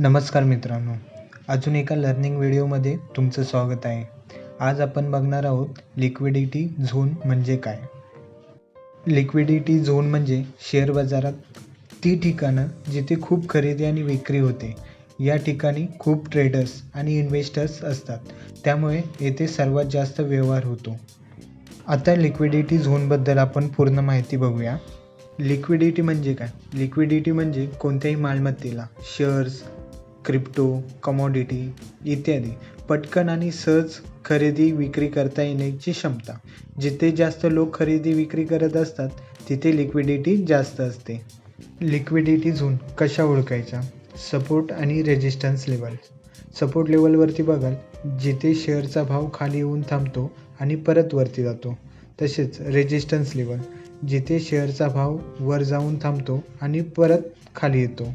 नमस्कार मित्रांनो. अजून एका लर्निंग व्हिडिओमध्ये तुमचं स्वागत आहे. आज आपण बघणार आहोत लिक्विडिटी झोन म्हणजे काय? लिक्विडिटी झोन म्हणजे शेअर बाजारात ती ठिकाणं जिथे खूप खरेदी आणि विक्री होते. या ठिकाणी खूप ट्रेडर्स आणि इन्व्हेस्टर्स असतात. त्यामुळे येथे सर्वात जास्त व्यवहार होतो. आता लिक्विडिटी झोनबद्दल आपण पूर्ण माहिती बघूया. लिक्विडिटी म्हणजे काय? लिक्विडिटी म्हणजे कोणत्याही मालमत्तेला शेअर्स क्रिप्टो कमॉडिटी इत्यादी. पटकन आणि सहज खरेदी विक्री करता येण्याची क्षमता. जिथे जास्त लोक खरेदी विक्री करत असतात तिथे लिक्विडिटी जास्त असते. लिक्विडिटी झोन कशा ओळखायच्या? सपोर्ट आणि रेजिस्टन्स लेवल. सपोर्ट लेवलवरती बघाल जिथे शेअरचा भाव खाली येऊन थांबतो आणि परत वरती जातो. तसेच रेजिस्टन्स लेवल जिथे शेअरचा भाव वर जाऊन थांबतो आणि परत खाली येतो.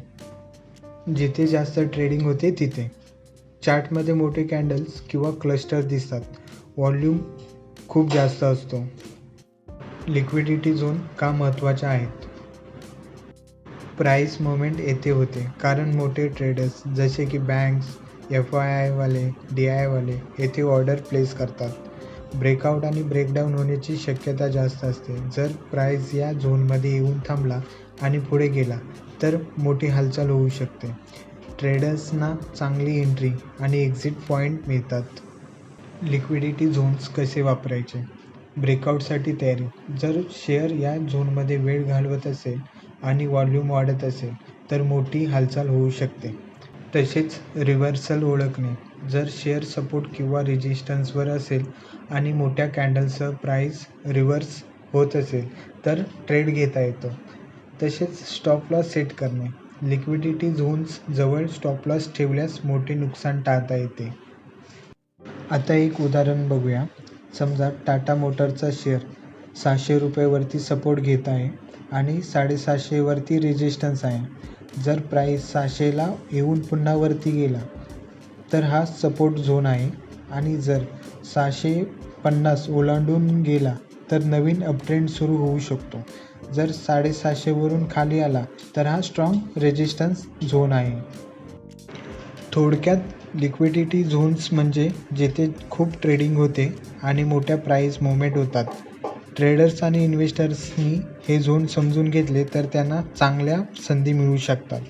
जिथे जास्त ट्रेडिंग होते तिथे. चार्टमध्ये मोठे कॅन्डल्स किंवा क्लस्टर दिसतात. व्हॉल्यूम खूप जास्त असतो. लिक्विडिटी झोन का महत्त्वाच्या आहेत प्राईस मुवमेंट येथे होते. कारण मोठे ट्रेडर्स जसे की बँक्स एफ आय आयवाले डी आयवाले येथे ऑर्डर प्लेस करतात. ब्रेकआउट आणि ब्रेकडाऊन होण्याची शक्यता जास्त असते. जर प्राईस या झोनमध्ये येऊन थांबला आणि पुढे गेला तर मोठी हालचाल होऊ शकते. ट्रेडर्सना चांगली एंट्री आणि एक्झिट पॉईंट मिळतात. लिक्विडिटी झोन्स कसे वापरायचे? ब्रेकआउटसाठी तयारी. जर शेअर या झोनमध्ये वेळ घालवत असेल आणि व्हॉल्यूम वाढत असेल तर मोठी हालचाल होऊ शकते. तसेच रिव्हर्सल ओळखणे. जर शेअर सपोर्ट किंवा रेजिस्टन्सवर असेल आणि मोठ्या कॅन्डलसह प्राईस रिव्हर्स होत असेल तर ट्रेड घेता येतो. तसेच स्टॉप लॉस सेट करणे. लिक्विडिटी झोन्स जवळ स्टॉप लॉस ठेवल्यास मोठे नुकसान टाळता येते. आता एक उदाहरण बघूया. समजा टाटा मोटरचा शेअर सहाशे रुपयेवरती सपोर्ट घेत आहे आणि साडेसहाशेवरती रेजिस्टन्स आहे. जर प्राईस सहाशेला येऊन पुन्हा वरती गेला तर हा सपोर्ट झोन आहे. आणि जर सहाशे पन्नास ओलांडून गेला तर नवीन अपट्रेंड सुरू होऊ शकतो. जर साडेसहाशेवरून खाली आला तर हा स्ट्रॉंग रेजिस्टन्स झोन आहे. थोडक्यात लिक्विडिटी झोन्स म्हणजे जेथे खूप ट्रेडिंग होते आणि मोठ्या प्राईस मुवमेंट होतात. ट्रेडर्स आणि इन्व्हेस्टर्सनी हे झोन समजून घेतले तर त्यांना चांगल्या संधी मिळू शकतात.